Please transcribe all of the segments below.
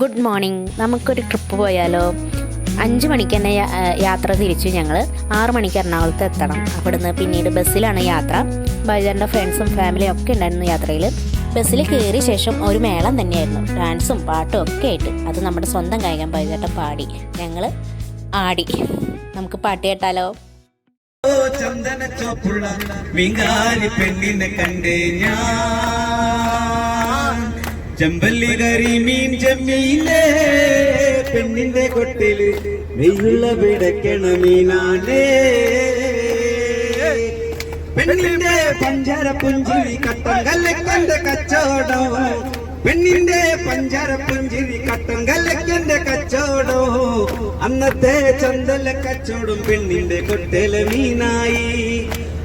Good morning. നമുക്കൊരു trip പോയാലോ? അഞ്ച് മണിക്ക് തന്നെ യാത്ര തിരിച്ചു ഞങ്ങൾ ആറ് മണിക്ക് എറണാകുളത്ത് എത്തണം. അവിടുന്ന് പിന്നീട് ബസ്സിലാണ് യാത്ര. ബജാറിന്റെ ഫ്രണ്ട്സും ഫാമിലിയും ഒക്കെ ഉണ്ടായിരുന്നു യാത്രയിൽ ബസ്സിൽ കയറിയ ശേഷം ഒരു മേളം തന്നെയായിരുന്നു. ഡാൻസും പാട്ടും ഒക്കെ ആയിട്ട്. അത് നമ്മുടെ സ്വന്തം ഗായകൻ ബൈജേട്ടൻ പാടി. ഞങ്ങൾ ആടി. നമുക്ക് പാട്ട് കേട്ടാലോ? ചന്ദന ചോപ്പുള്ള വിങ്കാരി പെണ്ണിനെ കണ്ടേ ഞാൻ. ചെമ്പല്ലി കറി മീൻ ചെമ്മീനെ പെണ്ണിന്റെ കൊട്ടിൽ നെയ്യുള്ള വിടക്കണ മീനാനേ പെണ്ണിന്റെ പഞ്ചാര പുഞ്ചിരി കണ്ട കച്ചവടം. പെണ്ണിന്റെ പഞ്ചാര പുഞ്ചിരി കണ്ട കച്ചവടം. അന്നത്തെ ചന്തല കച്ചവടം പെണ്ണിന്റെ കൊട്ടേല മീനായി.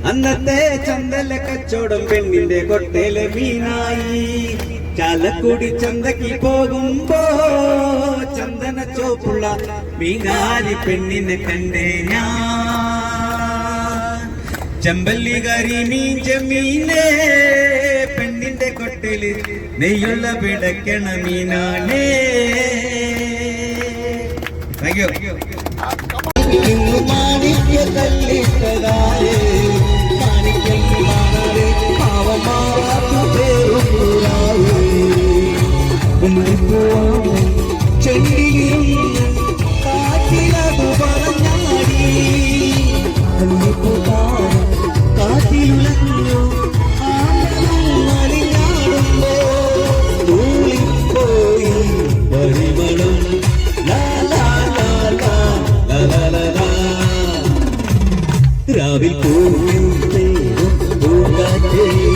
അന്നത്തെ ചന്തല കച്ചവടം പെണ്ണിന്റെ കൊട്ടേല മീനായി. ചാലക്കുടി ചന്തക്ക് പോകുമ്പോ ചന്ദന ചോപ്പുള്ള മീനാരി പെണ്ണിനെ കണ്ടേ ഞാൻ. ചെമ്പല്ലി കറി മീൻ ചെമ്മീനെ പെണ്ണിന്റെ കൊട്ടിൽ നെയ്യുള്ള പിടക്കണ മീനാണേ. താങ്ക് യു ഇന്ന് മാണിക്യ കല്ലിട്ടതായേ കുളിപ്പോവാം ചെണ്ടിയിലും കാറ്റിലതു പറഞ്ഞാടി കല്ലിപ്പോവാം കാറ്റിലുലഞ്ഞു രാവിൽ പോകും പൂങ്കാറ്റേ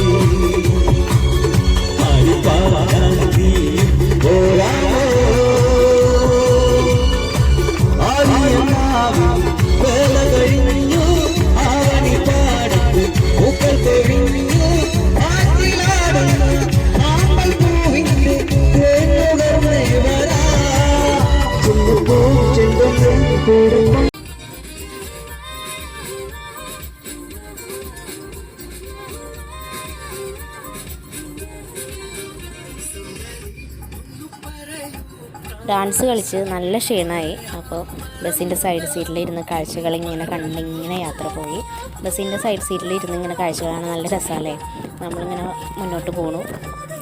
ഡാൻസ് കളിച്ച് നല്ല ക്ഷീണമായി. അപ്പോൾ ബസ്സിന്റെ സൈഡ് സീറ്റിലിരുന്ന് കാഴ്ചകൾ ഇങ്ങനെ കണ്ടിങ്ങനെ യാത്ര പോയി. ബസ്സിന്റെ സൈഡ് സീറ്റിലിരുന്ന് ഇങ്ങനെ കാഴ്ച കാണാൻ നല്ല രസമല്ലേ? നമ്മളിങ്ങനെ മുന്നോട്ട് പോണു.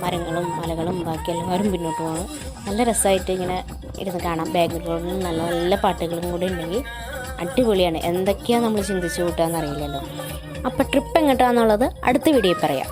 മരങ്ങളും മലകളും ബാക്കി എല്ലാവരും പിന്നോട്ട് പോകണു നല്ല രസമായിട്ട് ഇങ്ങനെ ഇരുന്ന് കാണാം ബാക്ക്ഗ്രൗണ്ടിൽ നല്ല നല്ല പാട്ടുകളും കൂടി ഉണ്ടെങ്കിൽ അടിപൊളിയാണ്. എന്തൊക്കെയാണ് നമ്മൾ ചിന്തിച്ചു കൂട്ടുകയെന്ന് അറിയില്ലല്ലോ. അപ്പോൾ ട്രിപ്പ് എങ്ങോട്ടാണെന്നുള്ളത് അടുത്ത വീഡിയോയിൽ പറയാം.